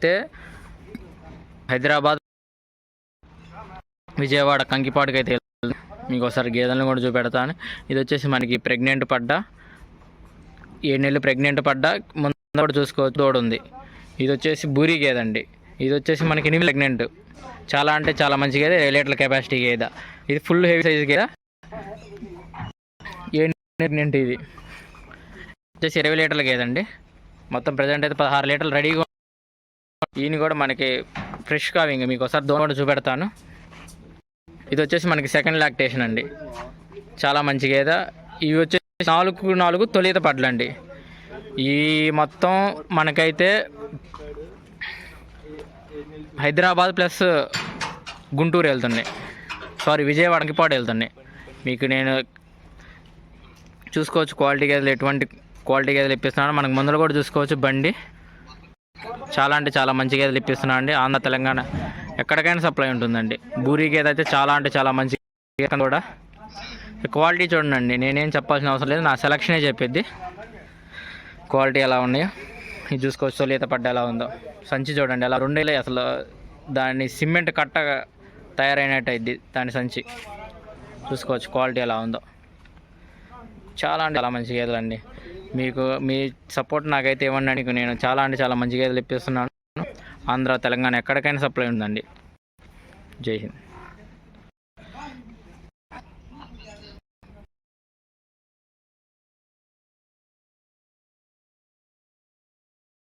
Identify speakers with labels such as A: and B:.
A: అయితే హైదరాబాద్ విజయవాడ కంకిపాడుకి అయితే మీకు ఒకసారి గేదెలను కూడా చూపెడతాను. ఇది వచ్చేసి మనకి ప్రెగ్నెంట్ పడ్డ ఏడు నెలలు ప్రెగ్నెంట్ పడ్డ ముందు కూడా చూసుకోవచ్చు తోడు ఉంది. ఇది వచ్చేసి బూరి గేదె అండి ఇది వచ్చేసి మనకి ఎనిమిది ప్రెగ్నెంట్. చాలా అంటే చాలా మంచి గేదె ఏడు లీటర్ల కెపాసిటీ గేదె. ఇది ఫుల్ హెవీ సైజ్ గేదె. ఏడు ప్రెగ్నెంట్ ఇది. వచ్చేసి ఇరవై లీటర్ల గేదండి. మొత్తం ప్రజెంట్ అయితే పదహారు లీటర్లు రెడీగా ఈయన కూడా మనకి ఫ్రెష్ ఇంక మీకు ఒకసారి దోమ కూడా చూపెడతాను. ఇది వచ్చేసి మనకి సెకండ్ లాక్టేషన్ అండి. చాలా మంచి గేద. ఇవి వచ్చేసి నాలుగు నాలుగు తొలిత పడ్లండి. ఈ మొత్తం మనకైతే హైదరాబాద్ ప్లస్ గుంటూరు వెళ్తున్నాయి. సారీ విజయవాడకి పాడు వెళ్తున్నాయి. మీకు నేను చూసుకోవచ్చు క్వాలిటీ గేదెలు ఎటువంటి క్వాలిటీ గేదెలు ఇప్పిస్తున్నాను. మనకు ముందులో కూడా చూసుకోవచ్చు బండి. చాలా అంటే చాలా మంచి గేదెలు ఇప్పిస్తున్నా అండి. ఆంధ్ర తెలంగాణ ఎక్కడికైనా సప్లై ఉంటుందండి. బూరి గేదె అయితే చాలా అంటే చాలా మంచి గేదె కూడా. క్వాలిటీ చూడండి నేనేం చెప్పాల్సిన అవసరం లేదు. నా సెలక్షనే చెప్పిద్ది. క్వాలిటీ ఎలా ఉన్నాయో ఇది చూసుకోవచ్చు తొలిత పడ్డ ఎలా ఉందో. సంచి చూడండి అలా రెండేలే అసలు దాన్ని సిమెంట్ కట్ట తయారైనట్టు అయింది దాని సంచి. చూసుకోవచ్చు క్వాలిటీ ఎలా ఉందో. చాలా అంటే చాలా మంచి గేదెలు అండి మీకు మీ సపోర్ట్ నాకైతే ఇవ్వండి. నేను చాలా అంటే చాలా మంచిగా తెప్పిస్తున్నాను ఇప్పిస్తున్నాను ఆంధ్ర తెలంగాణ ఎక్కడికైనా సప్లై ఉందండి. జై హింద్.